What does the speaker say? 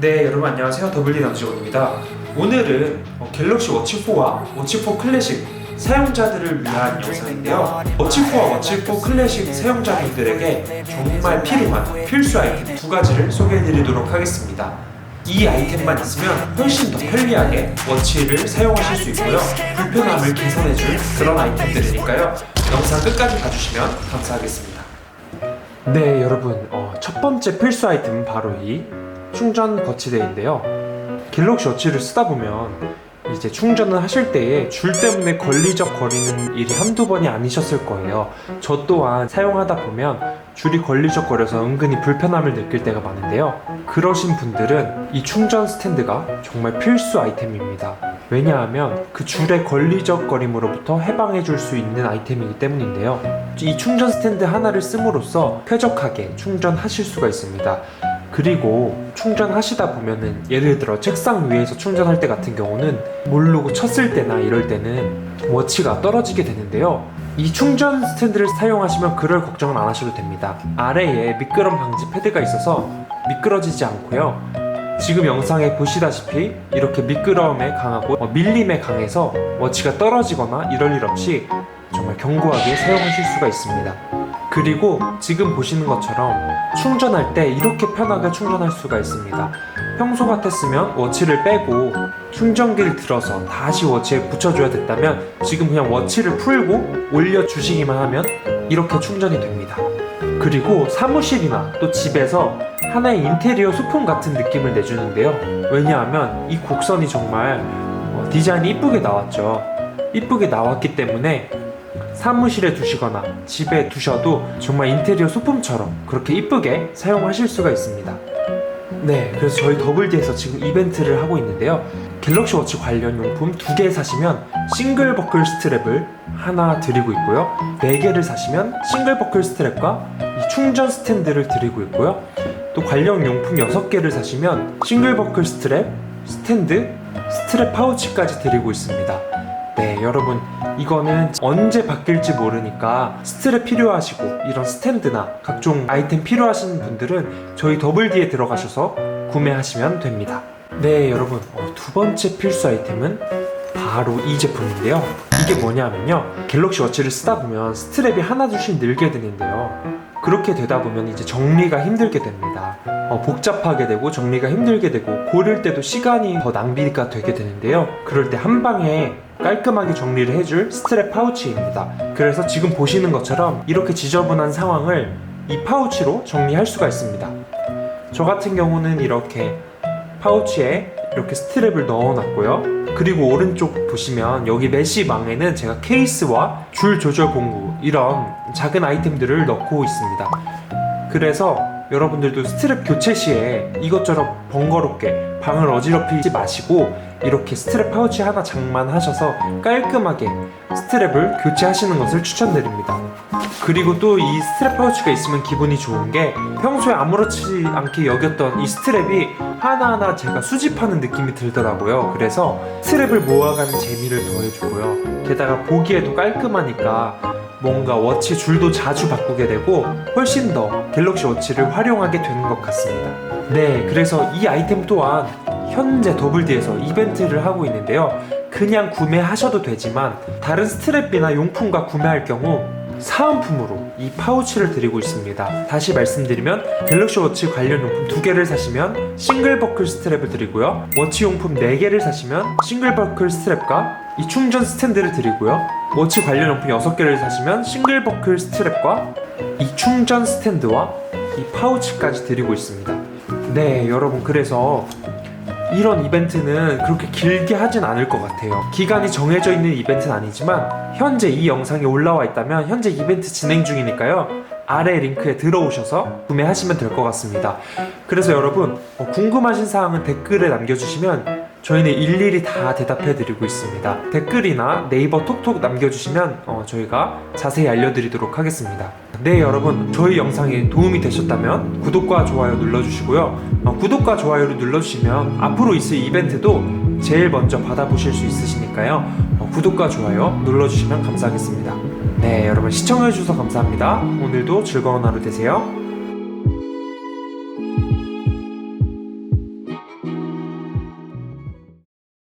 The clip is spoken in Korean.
네, 여러분 안녕하세요. 더블디 남지원입니다. 오늘은 어, 갤럭시 워치4와 워치4 클래식 사용자들을 위한 영상인데요. 워치4와 워치4 클래식 사용자분들에게 정말 필요한 필수 아이템 두 가지를 소개해드리도록 하겠습니다. 이 아이템만 있으면 훨씬 더 편리하게 워치를 사용하실 수 있고요. 불편함을 개선해줄 그런 아이템들이니까요. 영상 끝까지 봐주시면 감사하겠습니다. 네, 여러분. 어, 첫 번째 필수 아이템은 바로 이 충전 거치대인데요. 갤럭시 워치를 쓰다 보면 이제 충전을 하실 때에 줄 때문에 걸리적 거리는 일이 한두 번이 아니셨을 거예요. 저 또한 사용하다 보면 줄이 걸리적 거려서 은근히 불편함을 느낄 때가 많은데요. 그러신 분들은 이 충전 스탠드가 정말 필수 아이템입니다. 왜냐하면 그 줄의 걸리적 거림으로부터 해방해 줄 수 있는 아이템이기 때문인데요. 이 충전 스탠드 하나를 씀으로써 쾌적하게 충전하실 수가 있습니다. 그리고 충전하시다 보면은 예를 들어 책상 위에서 충전할 때 같은 경우는 모르고 쳤을 때나 이럴 때는 워치가 떨어지게 되는데요. 이 충전 스탠드를 사용하시면 그럴 걱정은 안 하셔도 됩니다. 아래에 미끄럼 방지 패드가 있어서 미끄러지지 않고요. 지금 영상에 보시다시피 이렇게 미끄러움에 강하고 어, 밀림에 강해서 워치가 떨어지거나 이럴 일 없이 정말 견고하게 사용하실 수가 있습니다. 그리고 지금 보시는 것처럼 충전할 때 이렇게 편하게 충전할 수가 있습니다. 평소 같았으면 워치를 빼고 충전기를 들어서 다시 워치에 붙여줘야 됐다면 지금 그냥 워치를 풀고 올려주시기만 하면 이렇게 충전이 됩니다. 그리고 사무실이나 또 집에서 하나의 인테리어 소품 같은 느낌을 내주는데요. 왜냐하면 이 곡선이 정말 어, 디자인이 이쁘게 나왔죠. 이쁘게 나왔기 때문에 사무실에 두시거나 집에 두셔도 정말 인테리어 소품처럼 그렇게 이쁘게 사용하실 수가 있습니다. 네, 그래서 저희 더블디에서 지금 이벤트를 하고 있는데요. 갤럭시 워치 관련 용품 두 개 사시면 싱글 버클 스트랩을 하나 드리고 있고요. 네 개를 사시면 싱글 버클 스트랩과 이 충전 스탠드를 드리고 있고요. 또 관련 용품 6개를 사시면 싱글 버클 스트랩, 스탠드, 스트랩 파우치까지 드리고 있습니다. 네, 여러분 이거는 언제 바뀔지 모르니까 스트랩 필요하시고 이런 스탠드나 각종 아이템 필요하신 분들은 저희 더블디에 들어가셔서 구매하시면 됩니다. 네, 여러분 어, 두 번째 필수 아이템은 바로 이 제품인데요. 이게 뭐냐면요. 갤럭시 워치를 쓰다 보면 스트랩이 하나둘씩 늘게 되는데요. 그렇게 되다 보면 이제 정리가 힘들게 됩니다. 어, 복잡하게 되고 정리가 힘들게 되고 고를 때도 시간이 더 낭비가 되게 되는데요. 그럴 때 한 방에 깔끔하게 정리를 해줄 스트랩 파우치입니다. 그래서 지금 보시는 것처럼 이렇게 지저분한 상황을 이 파우치로 정리할 수가 있습니다. 저 같은 경우는 이렇게 파우치에 이렇게 스트랩을 넣어놨고요. 그리고 오른쪽 보시면 여기 메시망에는 제가 케이스와 줄 조절 공구 이런 작은 아이템들을 넣고 있습니다. 그래서 여러분들도 스트랩 교체 시에 이것저것 번거롭게 방을 어지럽히지 마시고 이렇게 스트랩 파우치 하나 장만하셔서 깔끔하게 스트랩을 교체하시는 것을 추천드립니다. 그리고 또 이 스트랩 파우치가 있으면 기분이 좋은 게 평소에 아무렇지 않게 여겼던 이 스트랩이 하나하나 제가 수집하는 느낌이 들더라고요. 그래서 스트랩을 모아가는 재미를 더해주고요. 게다가 보기에도 깔끔하니까 뭔가 워치 줄도 자주 바꾸게 되고 훨씬 더 갤럭시 워치를 활용하게 되는 것 같습니다. 네, 그래서 이 아이템 또한 현재 더블디에서 이벤트를 하고 있는데요. 그냥 구매하셔도 되지만 다른 스트랩이나 용품과 구매할 경우 사은품으로 이 파우치를 드리고 있습니다. 다시 말씀드리면 갤럭시 워치 관련 용품 두 개를 사시면 싱글 버클 스트랩을 드리고요. 워치 용품 네 개를 사시면 싱글 버클 스트랩과 이 충전 스탠드를 드리고요. 워치 관련 용품 6개를 사시면 싱글 버클 스트랩과 이 충전 스탠드와 이 파우치까지 드리고 있습니다. 네, 여러분 그래서 이런 이벤트는 그렇게 길게 하진 않을 것 같아요. 기간이 정해져 있는 이벤트는 아니지만 현재 이 영상이 올라와 있다면 현재 이벤트 진행 중이니까요. 아래 링크에 들어오셔서 구매하시면 될 것 같습니다. 그래서 여러분 어, 궁금하신 사항은 댓글에 남겨주시면 저희는 일일이 다 대답해 드리고 있습니다. 댓글이나 네이버 톡톡 남겨주시면 어, 저희가 자세히 알려드리도록 하겠습니다. 네 여러분 저희 영상이 도움이 되셨다면 구독과 좋아요 눌러주시고요. 어, 구독과 좋아요를 눌러주시면 앞으로 있을 이벤트도 제일 먼저 받아보실 수 있으시니까요. 어, 구독과 좋아요 눌러주시면 감사하겠습니다. 네 여러분 시청해주셔서 감사합니다. 오늘도 즐거운 하루 되세요.